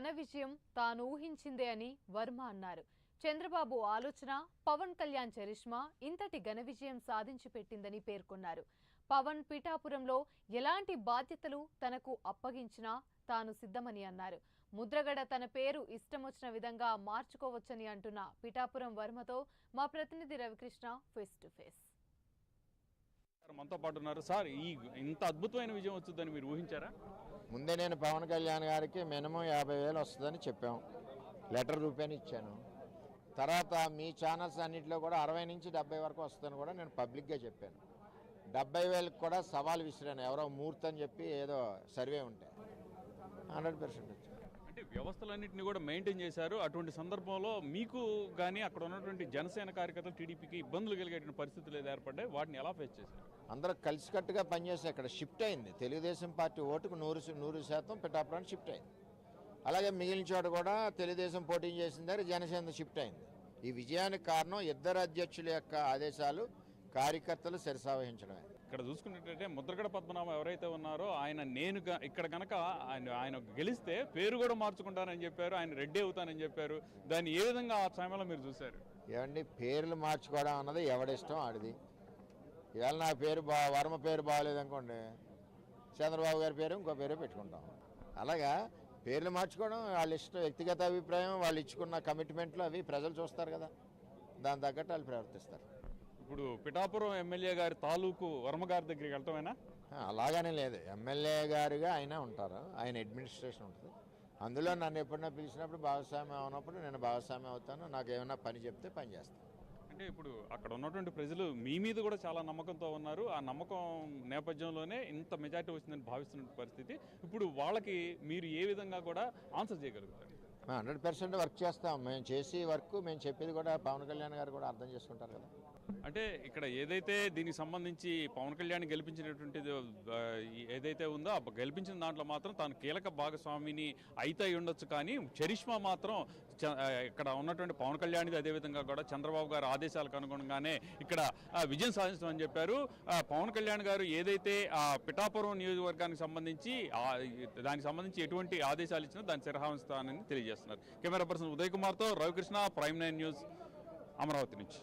ఘన విజయం తాను ఊహించిందే అని వర్మ అన్నారు. చంద్రబాబు ఆలోచన పవన్ కళ్యాణ్ చరిష్మా ఇంతటి ఘన విజయం సాధించి పెట్టిందని పేర్కొన్నారు. పవన్ పిఠాపురంలో ఎలాంటి బాధ్యతలు తనకు అప్పగించినా తాను సిద్ధమని అన్నారు. ముద్రగడ తన పేరు ఇష్టమొచ్చిన విధంగా మార్చుకోవచ్చని అంటున్న పిఠాపురం వర్మతో మా ప్రతినిధి రవికృష్ణ ఫేస్ టు ఫేస్. మనతో పాటు ఉన్నారు. సార్ ఈ ఇంత అద్భుతమైన విజయం వచ్చిందని మీరు ఊహించారా? ముందే నేను పవన్ కళ్యాణ్ గారికి మినిమం యాభై వేలు వస్తుందని చెప్పాం. లెటర్ రూపాయని ఇచ్చాను. తర్వాత మీ ఛానల్స్ అన్నింటిలో కూడా అరవై నుంచి డెబ్బై వరకు వస్తుందని కూడా నేను పబ్లిక్గా చెప్పాను. డెబ్బై వేలకు కూడా సవాల్ విసిరాను. ఎవరో మూర్తి అని చెప్పి ఏదో సర్వే ఉంటే. హండ్రెడ్ పర్సెంట్ అంటే వ్యవస్థలన్నింటినీ కూడా మెయింటైన్ చేశారు. అటువంటి సందర్భంలో మీకు కానీ అక్కడ ఉన్నటువంటి జనసేన కార్యకర్తలు టీడీపీకి ఇబ్బందులు కలిగేటువంటి పరిస్థితులు ఏదో ఏర్పడ్డాయి? వాటిని ఎలా ఫేస్ చేశారు? అందరూ కలిసికట్టుగా పనిచేసి ఇక్కడ షిఫ్ట్ అయింది. తెలుగుదేశం పార్టీ ఓటుకు నూరు నూరు శాతం పిఠాపురానికి షిఫ్ట్ అయింది. అలాగే మిగిలిన చోట కూడా తెలుగుదేశం పోటీ చేసిన దగ్గర జనసేన షిఫ్ట్ అయింది. ఈ విజయానికి కారణం ఇద్దరు అధ్యక్షుల యొక్క ఆదేశాలు కార్యకర్తలు శిరసావహించడమే ఇక్కడ చూసుకున్నట్టయితే ముద్రగడ పద్మనాభం ఎవరైతే ఉన్నారో ఆయన నేను ఇక్కడ గనక ఆయన ఆయన గెలిస్తే పేరు కూడా మార్చుకుంటానని చెప్పారు ఆయన రెడ్డి అవుతానని చెప్పారు. దాన్ని ఏ విధంగా ఆ సమయంలో మీరు చూశారు? ఏమండి పేర్లు మార్చుకోవడం అన్నది ఎవడిష్టం ఆడిది. ఇవాళ నా పేరు బా వర్మ పేరు బాగాలేదనుకోండి చంద్రబాబు గారి పేరు ఇంకో పేరు పెట్టుకుంటాం. అలాగా పేర్లు మార్చుకోవడం వాళ్ళ ఇష్టం వ్యక్తిగత అభిప్రాయం వాళ్ళు ఇచ్చుకున్న కమిట్మెంట్లు అవి ప్రజలు చూస్తారు కదా. దాని తగ్గట్టు వాళ్ళు ప్రవర్తిస్తారు. ఇప్పుడు పిఠాపురం ఎమ్మెల్యే గారి తాలూకు వర్మ గారి దగ్గరికి వెళ్ళటమేనా? అలాగనే లేదు. ఎమ్మెల్యే గారుగా ఆయన ఉంటారు. ఆయన అడ్మినిస్ట్రేషన్ ఉంటుంది. అందులో నన్ను ఎప్పుడైనా పిలిచినప్పుడు భాగస్వామ్యం అవునప్పుడు నేను భాగస్వామ్యం అవుతాను. నాకు ఏమైనా పని చెప్తే పని చేస్తాను. అంటే ఇప్పుడు అక్కడ ఉన్నటువంటి ప్రజలు మీ మీద కూడా చాలా నమ్మకంతో ఉన్నారు. ఆ నమ్మకం నేపథ్యంలోనే ఇంత మెజార్టీ వచ్చిందని భావిస్తున్న పరిస్థితి. ఇప్పుడు వాళ్ళకి మీరు ఏ విధంగా కూడా ఆన్సర్ చేయగలుగుతారు? హండ్రెడ్ పర్సెంట్ వర్క్ చేస్తాం. మేము చేసి వర్క్ మేము చెప్పేది కూడా పవన్ కళ్యాణ్ గారు కూడా అర్థం చేసుకుంటారు కదా. అంటే ఇక్కడ ఏదైతే దీనికి సంబంధించి పవన్ కళ్యాణ్ గెలిపించినటువంటిది ఏదైతే ఉందో గెలిపించిన దాంట్లో మాత్రం తాను కీలక భాగస్వామిని అయితే ఉండొచ్చు. కానీ చరిష్మా మాత్రం చ- ఇక్కడ ఉన్నటువంటి పవన్ కళ్యాణ్ది అదేవిధంగా కూడా చంద్రబాబు గారి ఆదేశాలకు అనుగుణంగానే ఇక్కడ విజయం సాధించమని చెప్పారు. పవన్ కళ్యాణ్ గారు ఏదైతే ఆ పిఠాపురం నియోజకవర్గానికి సంబంధించి దానికి సంబంధించి ఎటువంటి ఆదేశాలు ఇచ్చినా దాన్ని సిరహాంస్తానని తెలియజేస్తున్నారు. కెమెరా పర్సన్ ఉదయ్ కుమార్తో Ravikrishna prime nine news Amaravati నుంచి.